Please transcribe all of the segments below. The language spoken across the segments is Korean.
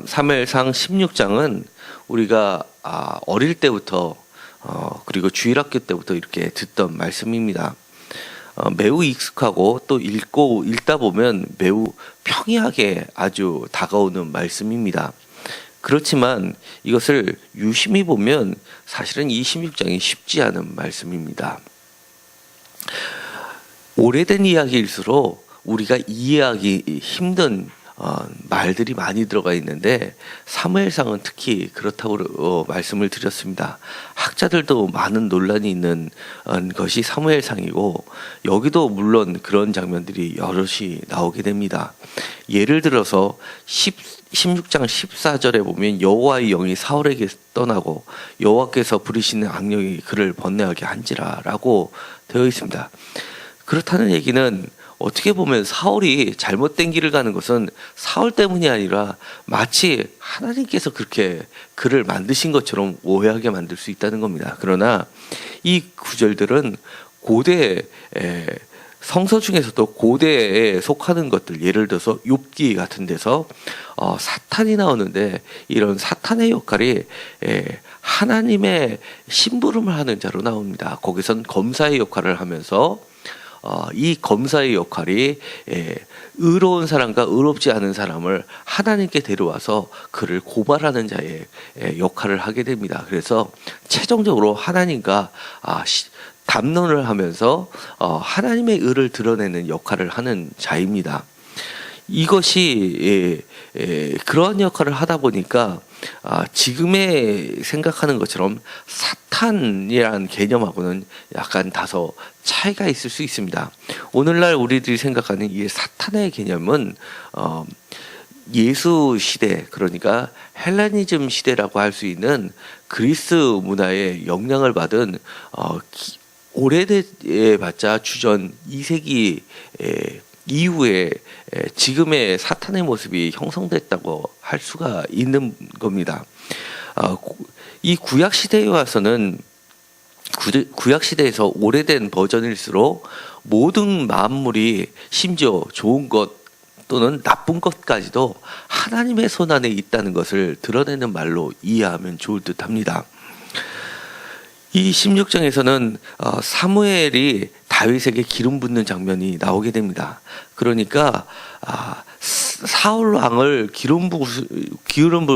3일상 16장은 우리가 아, 어릴 때부터 어, 그리고 주일학교 때부터 이렇게 듣던 말씀입니다. 어, 매우 익숙하고 또 읽고 읽다 보면 매우 평이하게 아주 다가오는 말씀입니다. 그렇지만 이것을 유심히 보면 사실은 이 16장이 쉽지 않은 말씀입니다. 오래된 이야기일수록 우리가 이해하기 힘든 어, 말들이 많이 들어가 있는데 사무엘상은 특히 그렇다고 어, 말씀을 드렸습니다. 학자들도 많은 논란이 있는 어, 것이 사무엘상이고 여기도 물론 그런 장면들이 여럿이 나오게 됩니다. 예를 들어서 10, 16장 14절에 보면 여호와의 영이 사울에게 떠나고 여호와께서 부리시는 악령이 그를 번뇌하게 한지라라고 되어 있습니다. 그렇다는 얘기는 어떻게 보면 사울이 잘못된 길을 가는 것은 사울 때문이 아니라 마치 하나님께서 그렇게 그를 만드신 것처럼 오해하게 만들 수 있다는 겁니다. 그러나 이 구절들은 고대 성서 중에서도 고대에 속하는 것들 예를 들어서 욥기 같은 데서 어, 사탄이 나오는데 이런 사탄의 역할이 에, 하나님의 심부름을 하는 자로 나옵니다. 거기선 검사의 역할을 하면서 어, 이 검사의 역할이 예, 의로운 사람과 의롭지 않은 사람을 하나님께 데려와서 그를 고발하는 자의 예, 역할을 하게 됩니다. 그래서 최종적으로 하나님과 아, 시, 담론을 하면서 어, 하나님의 의를 드러내는 역할을 하는 자입니다. 이것이 예, 예, 그러한 역할을 하다 보니까 아, 지금의 생각하는 것처럼 사탄이라는 개념하고는 약간 다소 차이가 있을 수 있습니다. 오늘날 우리들이 생각하는 이 사탄의 개념은 어, 예수 시대 그러니까 헬라니즘 시대라고 할 수 있는 그리스 문화의 영향을 받은 어, 오래돼 봤자 주전 2세기 이후에 지금의 사탄의 모습이 형성됐다고 할 수가 있는 겁니다. 어, 이 구약 시대에 와서는 구약 시대에서 오래된 버전일수록 모든 만물이 심지어 좋은 것 또는 나쁜 것까지도 하나님의 손 안에 있다는 것을 드러내는 말로 이해하면 좋을 듯 합니다. 이 16장에서는 어, 사무엘이 다윗에게 기름 붓는 장면이 나오게 됩니다. 그러니까 아, 사울 왕을 기름 부 기름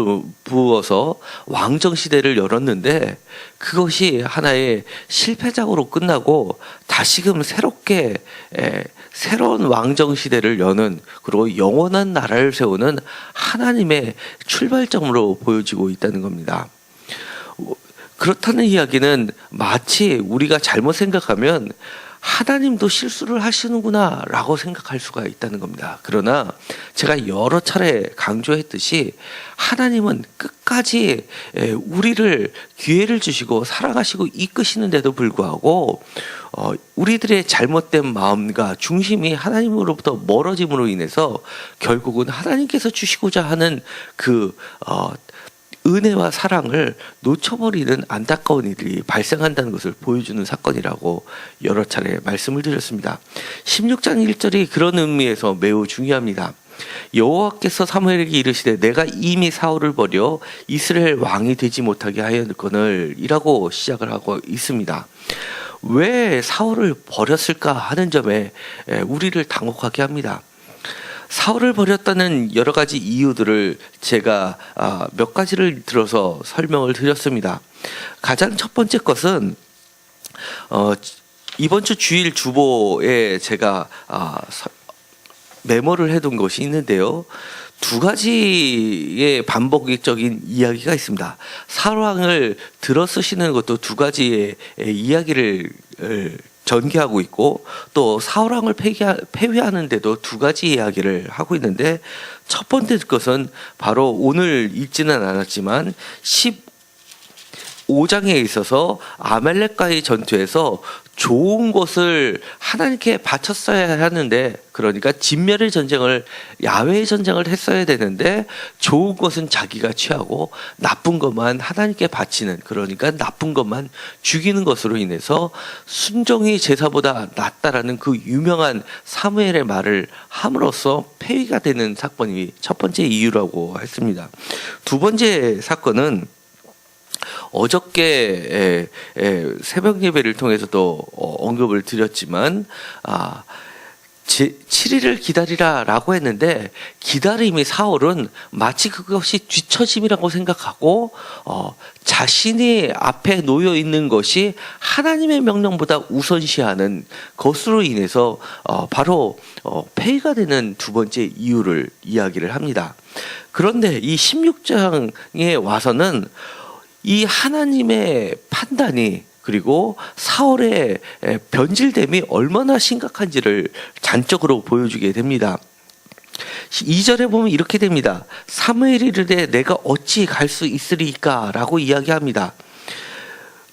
부어서 왕정 시대를 열었는데 그것이 하나의 실패작으로 끝나고 다시금 새롭게 에, 새로운 왕정 시대를 여는 그리고 영원한 나라를 세우는 하나님의 출발점으로 보여지고 있다는 겁니다. 그렇다는 이야기는 마치 우리가 잘못 생각하면 하나님도 실수를 하시는구나 라고 생각할 수가 있다는 겁니다. 그러나 제가 여러 차례 강조했듯이 하나님은 끝까지 우리를 기회를 주시고 살아가시고 이끄시는데도 불구하고 어, 우리들의 잘못된 마음과 중심이 하나님으로부터 멀어짐으로 인해서 결국은 하나님께서 주시고자 하는 그 어, 은혜와 사랑을 놓쳐버리는 안타까운 일이 발생한다는 것을 보여주는 사건이라고 여러 차례 말씀을 드렸습니다. 16장 1절이 그런 의미에서 매우 중요합니다. 여호와께서 사무엘에게 이르시되 내가 이미 사울을 버려 이스라엘 왕이 되지 못하게 하였거늘이라고 시작을 하고 있습니다. 왜 사울을 버렸을까 하는 점에 우리를 당혹하게 합니다. 사울을 버렸다는 여러 가지 이유들을 제가 아, 몇 가지를 들어서 설명을 드렸습니다. 가장 첫 번째 것은 어, 이번 주 주일 주보에 제가 아, 메모를 해둔 것이 있는데요. 두 가지의 반복적인 이야기가 있습니다. 사랑을 들어 쓰시는 것도 두 가지의 이야기를 전개하고 있고 또 사울왕을 폐위하는데도 두 가지 이야기를 하고 있는데 첫 번째 것은 바로 오늘 읽지는 않았지만 10 15장에 있어서 아멜렉과의 전투에서 좋은 것을 하나님께 바쳤어야 하는데 그러니까 진멸의 전쟁을 야외의 전쟁을 했어야 되는데 좋은 것은 자기가 취하고 나쁜 것만 하나님께 바치는 그러니까 나쁜 것만 죽이는 것으로 인해서 순종이 제사보다 낫다라는 그 유명한 사무엘의 말을 함으로써 폐위가 되는 사건이 첫 번째 이유라고 했습니다. 두 번째 사건은 어저께 에, 에, 새벽 예배를 통해서도 어, 언급을 드렸지만 아 제, 7일을 기다리라라고 했는데 기다림이 사울은 마치 그것이 뒤처짐이라고 생각하고 어, 자신이 앞에 놓여 있는 것이 하나님의 명령보다 우선시하는 것으로 인해서 어, 바로 어, 폐위가 되는 두 번째 이유를 이야기를 합니다. 그런데 이 16장에 와서는 이 하나님의 판단이 그리고 사월의 변질됨이 얼마나 심각한지를 잔적으로 보여주게 됩니다. 2절에 보면 이렇게 됩니다. 사무엘이 이르되 내가 어찌 갈 수 있으리까? 라고 이야기합니다.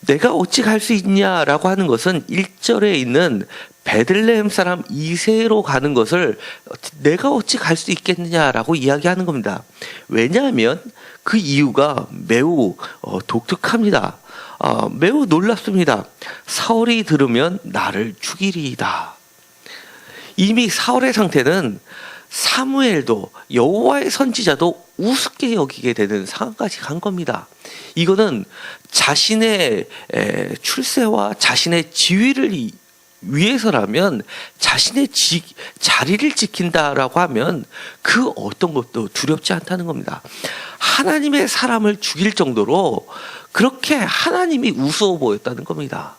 내가 어찌 갈 수 있냐라고 하는 것은 1절에 있는 베들레헴 사람 이세로 가는 것을 내가 어찌 갈 수 있겠느냐라고 이야기하는 겁니다. 왜냐하면 그 이유가 매우 어, 독특합니다. 어, 매우 놀랍습니다. 사울이 들으면 나를 죽이리이다. 이미 사울의 상태는 사무엘도 여호와의 선지자도 우습게 여기게 되는 상황까지 간 겁니다. 이거는 자신의 에, 출세와 자신의 지위를 이- 위해서라면 자신의 지, 자리를 지킨다라고 하면 그 어떤 것도 두렵지 않다는 겁니다. 하나님의 사람을 죽일 정도로 그렇게 하나님이 우스워 보였다는 겁니다.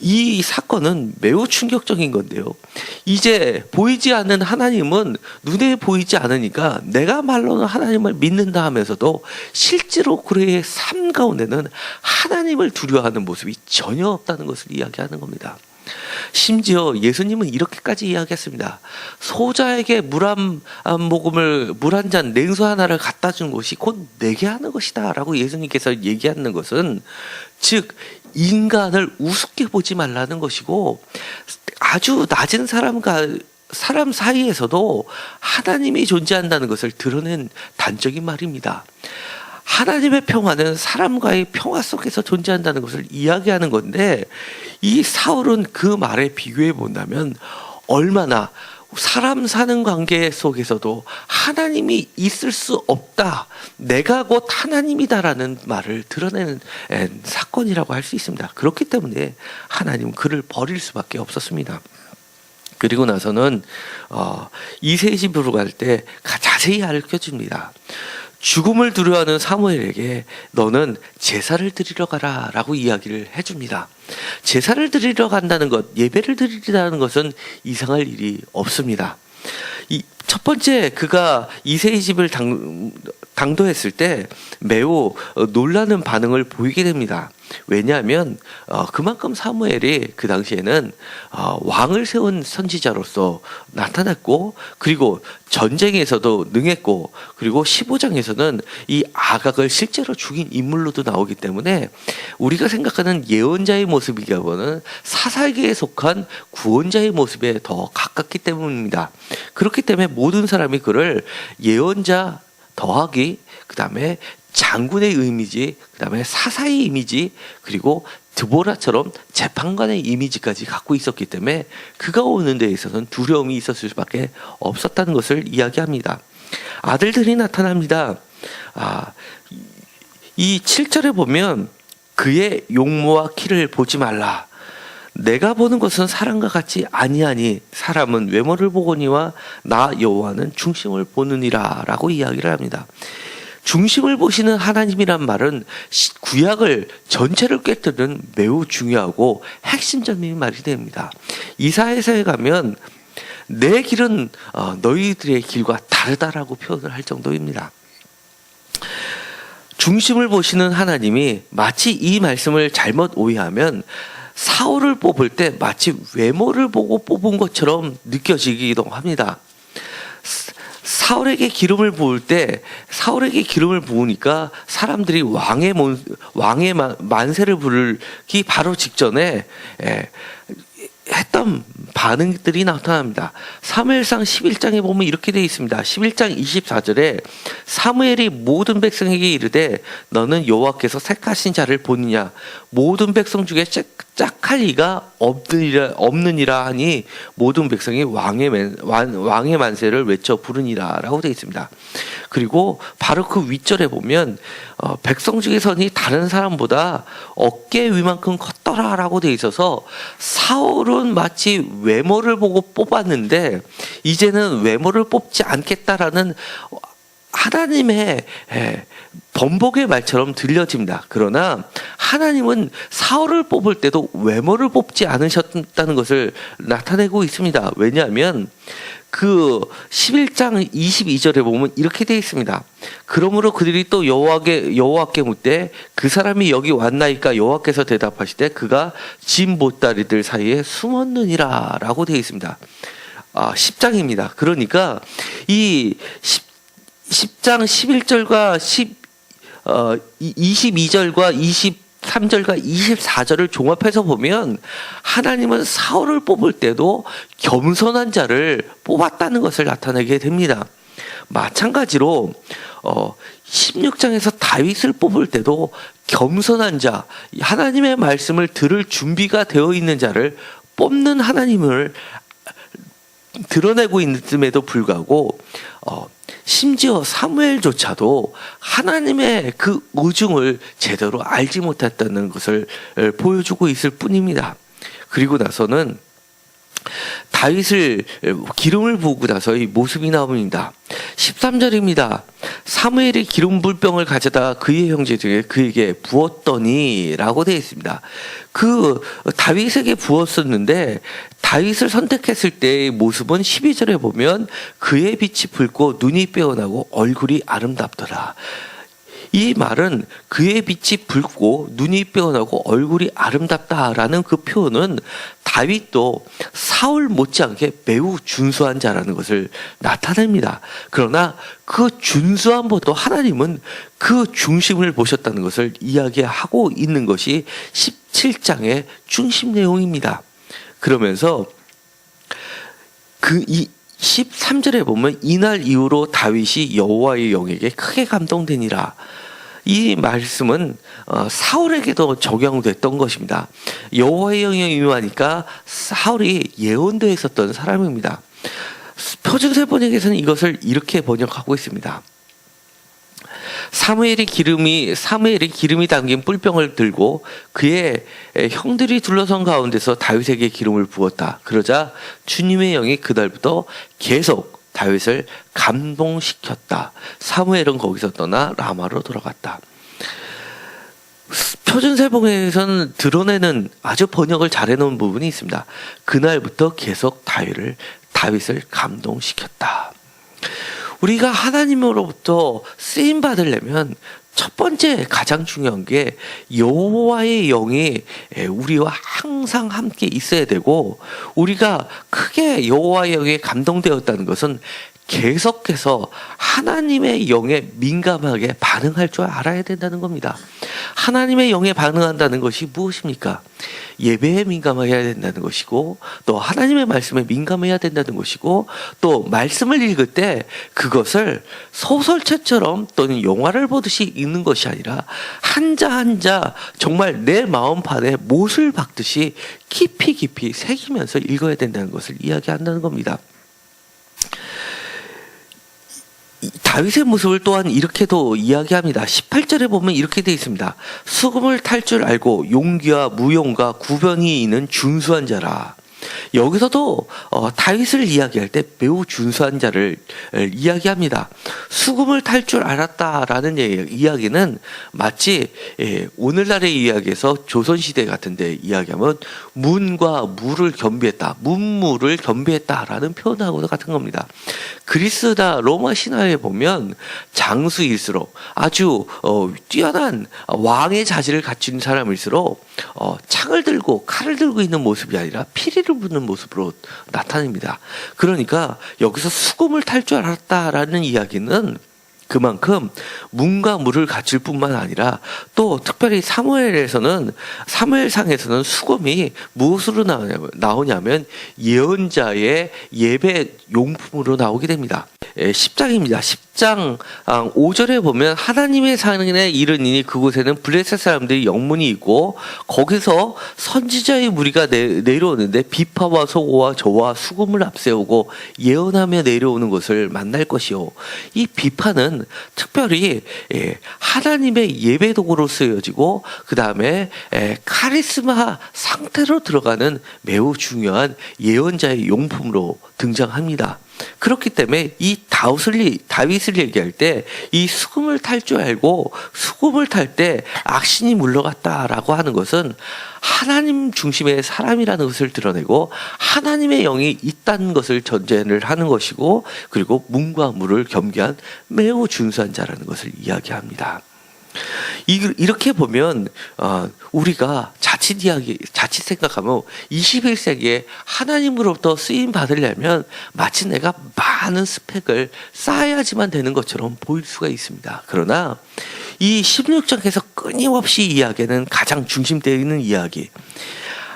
이 사건은 매우 충격적인 건데요. 이제 보이지 않는 하나님은 눈에 보이지 않으니까 내가 말로는 하나님을 믿는다 하면서도 실제로 그의 삶 가운데는 하나님을 두려워하는 모습이 전혀 없다는 것을 이야기하는 겁니다. 심지어 예수님은 이렇게까지 이야기했습니다. 소자에게 물 한 모금을 물 한 잔 냉수 하나를 갖다 준 것이 곧 내게 하는 것이다라고 예수님께서 얘기하는 것은 즉 인간을 우습게 보지 말라는 것이고 아주 낮은 사람과 사람 사이에서도 하나님이 존재한다는 것을 드러낸 단적인 말입니다. 하나님의 평화는 사람과의 평화 속에서 존재한다는 것을 이야기하는 건데 이 사울은 그 말에 비교해 본다면 얼마나 사람 사는 관계 속에서도 하나님이 있을 수 없다. 내가 곧 하나님이다라는 말을 드러내는 에, 사건이라고 할 수 있습니다. 그렇기 때문에 하나님은 그를 버릴 수밖에 없었습니다. 그리고 나서는 어, 이세 집으로 갈 때 자세히 알려줍니다. 죽음을 두려워하는 사무엘에게 너는 제사를 드리러 가라 라고 이야기를 해줍니다. 제사를 드리러 간다는 것, 예배를 드리라는 것은 이상할 일이 없습니다. 이 첫 번째 그가 이세의 집을 당, 당도했을 때 매우 어, 놀라는 반응을 보이게 됩니다. 왜냐하면 어, 그만큼 사무엘이 그 당시에는 어, 왕을 세운 선지자로서 나타났고 그리고 전쟁에서도 능했고 그리고 15장에서는 이 아각을 실제로 죽인 인물로도 나오기 때문에 우리가 생각하는 예언자의 모습이기보다는 사사기에 속한 구원자의 모습에 더 가깝기 때문입니다. 그렇기 때문에 모든 사람이 그를 예언자 더하기 그 다음에 장군의 이미지, 그 다음에 사사의 이미지, 그리고 드보라처럼 재판관의 이미지까지 갖고 있었기 때문에 그가 오는 데 있어서는 두려움이 있었을 수밖에 없었다는 것을 이야기합니다. 아들들이 나타납니다. 아, 이 7절에 보면 그의 용모와 키를 보지 말라. 내가 보는 것은 사람과 같이 아니하니 사람은 외모를 보거니와 나 여호와는 중심을 보느니라라고 이야기를 합니다. 중심을 보시는 하나님이란 말은 시- 구약을 전체를 꿰뚫는 매우 중요하고 핵심적인 말이 됩니다. 이사에서에 가면 내 길은 어, 너희들의 길과 다르다라고 표현을 할 정도입니다. 중심을 보시는 하나님이 마치 이 말씀을 잘못 오해하면 사울을 뽑을 때 마치 외모를 보고 뽑은 것처럼 느껴지기도 합니다. 사- 사울에게 기름을 부을 때 사울에게 기름을 부으니까 사람들이 왕의 몬, 왕의 만- 만세를 부르기 바로 직전에 예, 했던 반응들이 나타납니다. 사무엘상 11장에 보면 이렇게 되어 있습니다. 11장 24절에 사무엘이 모든 백성에게 이르되 너는 여호와께서 택하신 자를 보느냐 모든 백성 중에 짝- 짝할 리가 없느니라 없느니라 하니 모든 백성이 왕의 왕의 만세를 외쳐 부르니라라고 되어 있습니다. 그리고 바로 그 윗절에 보면 어, 백성 중에서는 다른 사람보다 어깨 위만큼 컸더라라고 되어 있어서 사울은 마치 외모를 보고 뽑았는데 이제는 외모를 뽑지 않겠다라는 하나님의 예, 번복의 말처럼 들려집니다. 그러나 하나님은 사울을 뽑을 때도 외모를 뽑지 않으셨다는 것을 나타내고 있습니다. 왜냐하면 그 11장 22절에 보면 이렇게 되어 있습니다. 그러므로 그들이 또 여호와께 여호와께 묻되 그 사람이 여기 왔나이까 여호와께서 대답하시되 그가 진 보따리들 사이에 숨었느니라라고 되어 있습니다. 아, 10장입니다. 그러니까 이 10, 10장 11절과 10, 어, 22절과 23절과 24절을 종합해서 보면 하나님은 사울을 뽑을 때도 겸손한 자를 뽑았다는 것을 나타내게 됩니다. 마찬가지로 어 16장에서 다윗을 뽑을 때도 겸손한 자, 하나님의 말씀을 들을 준비가 되어 있는 자를 뽑는 하나님을 드러내고 있음에도 불구하고 어, 심지어 사무엘조차도 하나님의 그 의중을 제대로 알지 못했다는 것을 에, 보여주고 있을 뿐입니다. 그리고 나서는 다윗을 기름을 부고 나서 이 모습이 나옵니다. 13절입니다. 사무엘이 기름 불병을 가져다 그의 형제 중에 그에게 부었더니라고 되어 있습니다. 그 다윗에게 부었었는데 다윗을 선택했을 때의 모습은 12절에 보면 그의 빛이 붉고 눈이 빼어나고 얼굴이 아름답더라. 이 말은 그의 빛이 붉고 눈이 빼어나고 얼굴이 아름답다라는 그 표현은 다윗도 사울 못지않게 매우 준수한 자라는 것을 나타냅니다. 그러나 그 준수함보다 하나님은 그 중심을 보셨다는 것을 이야기하고 있는 것이 17장의 중심 내용입니다. 그러면서 그 이 13절에 보면 이날 이후로 다윗이 여호와의 영에게 크게 감동되니라. 이 말씀은 어, 사울에게도 적용됐던 것입니다. 여호와의 영이 임하니까 사울이 예언되어 있었던 사람입니다. 표준 세 번역에서는 이것을 이렇게 번역하고 있습니다. 사무엘이 기름이 사무엘이 기름이 담긴 뿔병을 들고 그의 형들이 둘러선 가운데서 다윗에게 기름을 부었다. 그러자 주님의 영이 그날부터 계속 다윗을 감동시켰다. 사무엘은 거기서 떠나 라마로 돌아갔다. 표준세봉에서는 드러내는 아주 번역을 잘해놓은 부분이 있습니다. 그날부터 계속 다윗을 다윗을 감동시켰다. 우리가 하나님으로부터 쓰임 받으려면 첫 번째 가장 중요한 게 여호와의 영이 우리와 항상 함께 있어야 되고 우리가 크게 여호와의 영에 감동되었다는 것은 계속해서 하나님의 영에 민감하게 반응할 줄 알아야 된다는 겁니다. 하나님의 영에 반응한다는 것이 무엇입니까? 예배에 민감해야 된다는 것이고 또 하나님의 말씀에 민감해야 된다는 것이고 또 말씀을 읽을 때 그것을 소설책처럼 또는 영화를 보듯이 읽는 것이 아니라 한자 한자 정말 내 마음판에 못을 박듯이 깊이 깊이 새기면서 읽어야 된다는 것을 이야기한다는 겁니다. 다윗의 모습을 또한 이렇게도 이야기합니다. 18절에 보면 이렇게 되어 있습니다. 수금을 탈 줄 알고 용기와 무용과 구변이 있는 준수한 자라. 여기서도 어, 다윗을 이야기할 때 매우 준수한 자를 에, 이야기합니다. 수금을 탈 줄 알았다라는 예, 이야기는 마치 예, 오늘날의 이야기에서 조선시대 같은데 이야기하면 문과 물을 겸비했다, 문무를 겸비했다라는 표현하고도 같은 겁니다. 그리스나 로마 신화에 보면 장수일수록 아주 어, 뛰어난 왕의 자질을 갖춘 사람일수록 어, 창을 들고 칼을 들고 있는 모습이 아니라 피리를 붓는 수고하는 모습으로 나타냅니다. 그러니까 여기서 수금을 탈 줄 알았다라는 이야기는 그만큼 문과 물을 갖출 뿐만 아니라 또 특별히 사무엘에서는 사무엘상에서는 수금이 무엇으로 나오냐면 예언자의 예배 용품으로 나오게 됩니다. 예, 10장입니다. 10장 5절에 보면 하나님의 산에 이르니 그곳에는 블레셋 사람들이 영문이 있고 거기서 선지자의 무리가 내, 내려오는데 비파와 소고와 저와 수금을 앞세우고 예언하며 내려오는 것을 만날 것이요. 이 비파는 특별히 예, 하나님의 예배 도구로 쓰여지고 그 다음에 예, 카리스마 상태로 들어가는 매우 중요한 예언자의 용품으로 등장합니다. 그렇기 때문에 이 다윗을, 다윗을 얘기할 때 이 수금을 탈 줄 알고 수금을 탈 때 악신이 물러갔다라고 하는 것은 하나님 중심의 사람이라는 것을 드러내고 하나님의 영이 있다는 것을 전제를 하는 것이고 그리고 문과 물을 겸비한 매우 준수한 자라는 것을 이야기합니다. 이렇게 보면 어, 우리가 자칫 이야기, 자칫 생각하면 21세기에 하나님으로부터 쓰임 받으려면 마치 내가 많은 스펙을 쌓아야지만 되는 것처럼 보일 수가 있습니다. 그러나 이 16장에서 끊임없이 이야기는 가장 중심되어 있는 이야기.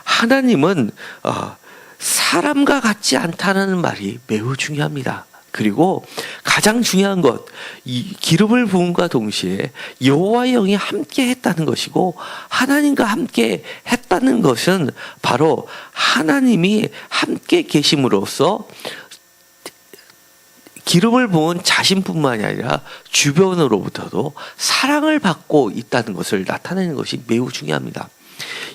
하나님은 어, 사람과 같지 않다는 말이 매우 중요합니다. 그리고 가장 중요한 것, 이 기름을 부음과 동시에 여호와의 영이 함께 했다는 것이고 하나님과 함께 했다는 것은 바로 하나님이 함께 계심으로써 기름을 부은 자신뿐만이 아니라 주변으로부터도 사랑을 받고 있다는 것을 나타내는 것이 매우 중요합니다.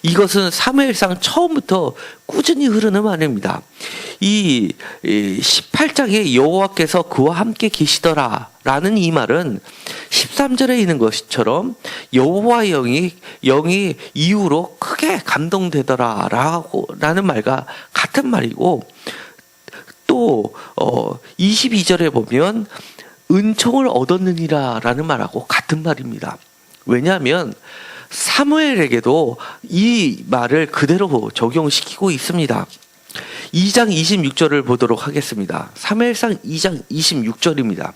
이것은 사무엘상 처음부터 꾸준히 흐르는 말입니다. 이 18장에 여호와께서 그와 함께 계시더라 라는 이 말은 13절에 있는 것처럼 여호와 영이 영이 이후로 크게 감동되더라라고 라는 말과 같은 말이고 또 어, 22절에 보면 은총을 얻었느니라라는 말하고 같은 말입니다. 왜냐하면 사무엘에게도 이 말을 그대로 적용시키고 있습니다. 2장 26절을 보도록 하겠습니다. 사무엘상 2장 26절입니다.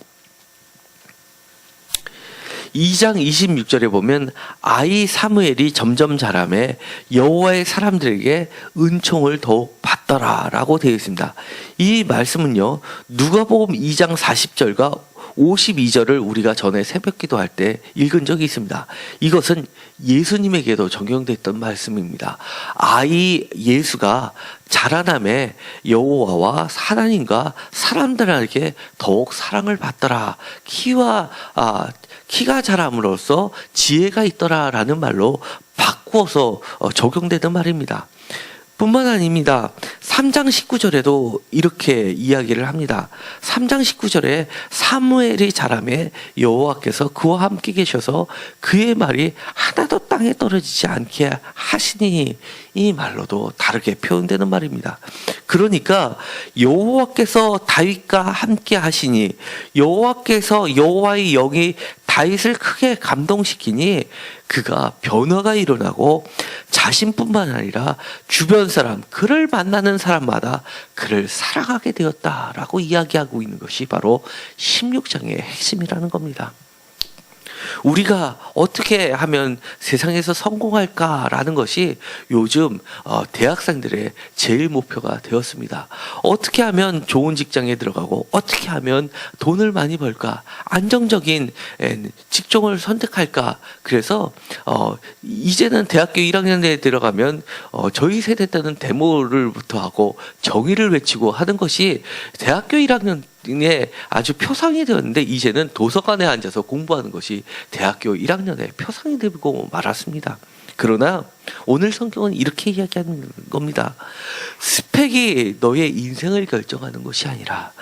2장 26절에 보면 아이 사무엘이 점점 자라매 여호와의 사람들에게 은총을 더욱 받더라라고 되어 있습니다. 이 말씀은요. 누가복음 2장 40절과 52절을 우리가 전에 새벽 기도할 때 읽은 적이 있습니다. 이것은 예수님에게도 적용됐던 말씀입니다. 아이 예수가 자라남에 여호와와 하나님과 사람들에게 더욱 사랑을 받더라. 키와 아, 키가 자람으로써 지혜가 있더라라는 말로 바꾸어서 어, 적용되는 말입니다. 뿐만 아닙니다. 3장 19절에도 이렇게 이야기를 합니다. 3장 19절에 사무엘이 자라매 여호와께서 그와 함께 계셔서 그의 말이 하나도 땅에 떨어지지 않게 하시니 이 말로도 다르게 표현되는 말입니다. 그러니까 여호와께서 다윗과 함께 하시니 여호와께서 여호와의 영이 다윗을 크게 감동시키니 그가 변화가 일어나고 자신뿐만 아니라 주변 사람, 그를 만나는 사람마다 그를 사랑하게 되었다라고 이야기하고 있는 것이 바로 16장의 핵심이라는 겁니다. 우리가 어떻게 하면 세상에서 성공할까라는 것이 요즘 어, 대학생들의 제일 목표가 되었습니다. 어떻게 하면 좋은 직장에 들어가고 어떻게 하면 돈을 많이 벌까 안정적인 직종을 선택할까 그래서 어, 이제는 대학교 1학년에 들어가면 어, 저희 세대 때는 데모를부터 하고 정의를 외치고 하는 것이 대학교 1학년 에 아주 표상이 되었는데 이제는 도서관에 앉아서 공부하는 것이 대학교 1학년에 표상이 되고 말았습니다. 그러나 오늘 성경은 이렇게 이야기하는 겁니다. 스펙이 너의 인생을 결정하는 것이 아니라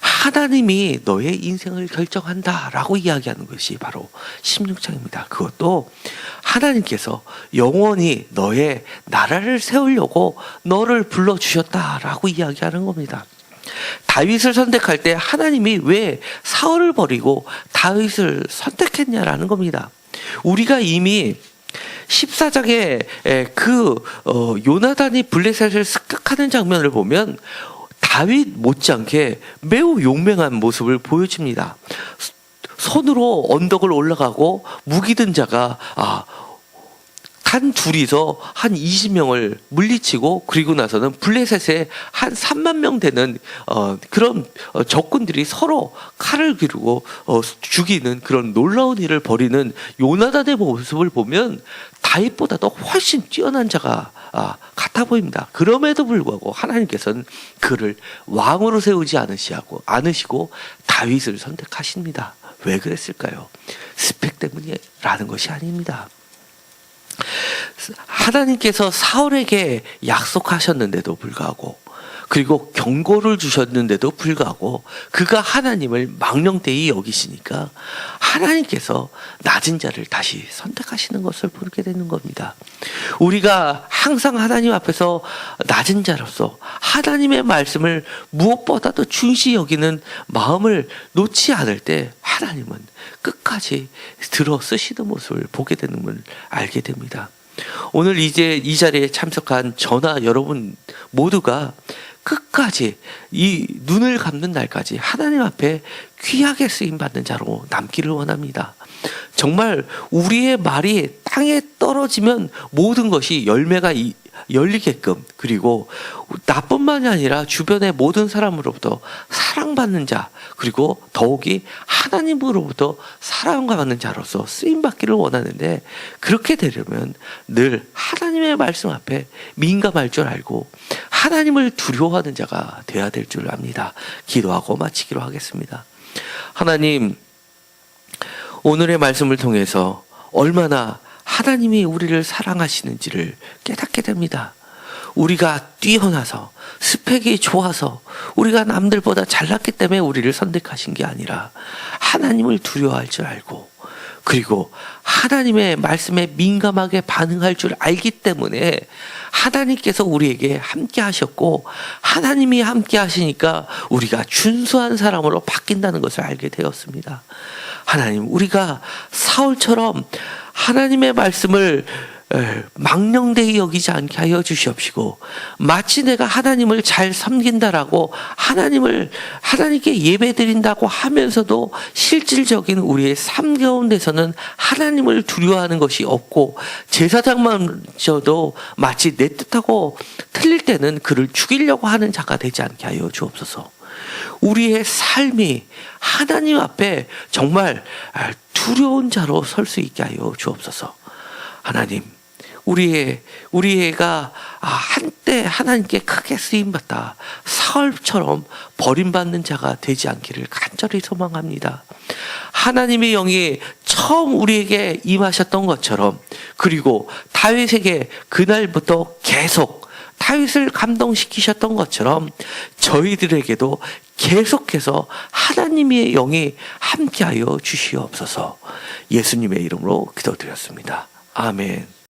하나님이 너의 인생을 결정한다라고 이야기하는 것이 바로 16장입니다. 그것도 하나님께서 영원히 너의 나라를 세우려고 너를 불러 주셨다라고 이야기하는 겁니다. 다윗을 선택할 때 하나님이 왜 사울을 버리고 다윗을 선택했냐라는 겁니다. 우리가 이미 14장에 그 어, 요나단이 블레셋을 습격하는 장면을 보면 다윗 못지않게 매우 용맹한 모습을 보여줍니다. 손으로 언덕을 올라가고 무기 든 자가 아, 단 둘이서 한 20명을 물리치고 그리고 나서는 블레셋에 한 3만 명 되는 어, 그런 어, 적군들이 서로 칼을 기르고 어, 죽이는 그런 놀라운 일을 벌이는 요나단의 모습을 보면 다윗보다도 훨씬 뛰어난 자가 아, 같아 보입니다. 그럼에도 불구하고 하나님께서는 그를 왕으로 세우지 않으시고 않으시고 다윗을 선택하십니다. 왜 그랬을까요? 스펙 때문이라는 것이 아닙니다. 하나님께서 사울에게 약속하셨는데도 불구하고 그리고 경고를 주셨는데도 불구하고 그가 하나님을 망령되이 여기시니까 하나님께서 낮은 자를 다시 선택하시는 것을 보게 되는 겁니다. 우리가 항상 하나님 앞에서 낮은 자로서 하나님의 말씀을 무엇보다도 중시 여기는 마음을 놓지 않을 때 하나님은 끝까지 들어 쓰시는 모습을 보게 되는 걸 알게 됩니다. 오늘 이제 이 자리에 참석한 저나 여러분 모두가 끝까지 이 눈을 감는 날까지 하나님 앞에 귀하게 쓰임 받는 자로 남기를 원합니다. 정말 우리의 말이 땅에 떨어지면 모든 것이 열매가 이- 열리게끔 그리고 나뿐만이 아니라 주변의 모든 사람으로부터 사랑받는 자 그리고 더욱이 하나님으로부터 사랑받는 자로서 쓰임 받기를 원하는데 그렇게 되려면 늘 하나님의 말씀 앞에 민감할 줄 알고 하나님을 두려워하는 자가 되어야 될 줄 압니다. 기도하고 마치기로 하겠습니다. 하나님 오늘의 말씀을 통해서 얼마나 하나님이 우리를 사랑하시는지를 깨닫게 됩니다. 우리가 뛰어나서 스펙이 좋아서 우리가 남들보다 잘났기 때문에 우리를 선택하신 게 아니라 하나님을 두려워할 줄 알고 그리고 하나님의 말씀에 민감하게 반응할 줄 알기 때문에 하나님께서 우리에게 함께 하셨고 하나님이 함께 하시니까 우리가 준수한 사람으로 바뀐다는 것을 알게 되었습니다. 하나님, 우리가 사울처럼 하나님의 말씀을 에, 망령되이 여기지 않게 하여 주시옵시고 마치 내가 하나님을 잘 섬긴다라고 하나님을 하나님께 예배드린다고 하면서도 실질적인 우리의 삶 가운데서는 하나님을 두려워하는 것이 없고 제사장만저도 마치 내 뜻하고 틀릴 때는 그를 죽이려고 하는 자가 되지 않게 하여 주옵소서. 우리의 삶이 하나님 앞에 정말 두려운 자로 설 수 있게 하여 주옵소서. 하나님, 우리의 우리가 아, 한때 하나님께 크게 쓰임 받다 사울처럼 버림받는 자가 되지 않기를 간절히 소망합니다. 하나님의 영이 처음 우리에게 임하셨던 것처럼 그리고 다윗에게 그날부터 계속 다윗을 감동시키셨던 것처럼 저희들에게도 계속해서 하나님의 영이 함께하여 주시옵소서. 예수님의 이름으로 기도드렸습니다. 아멘.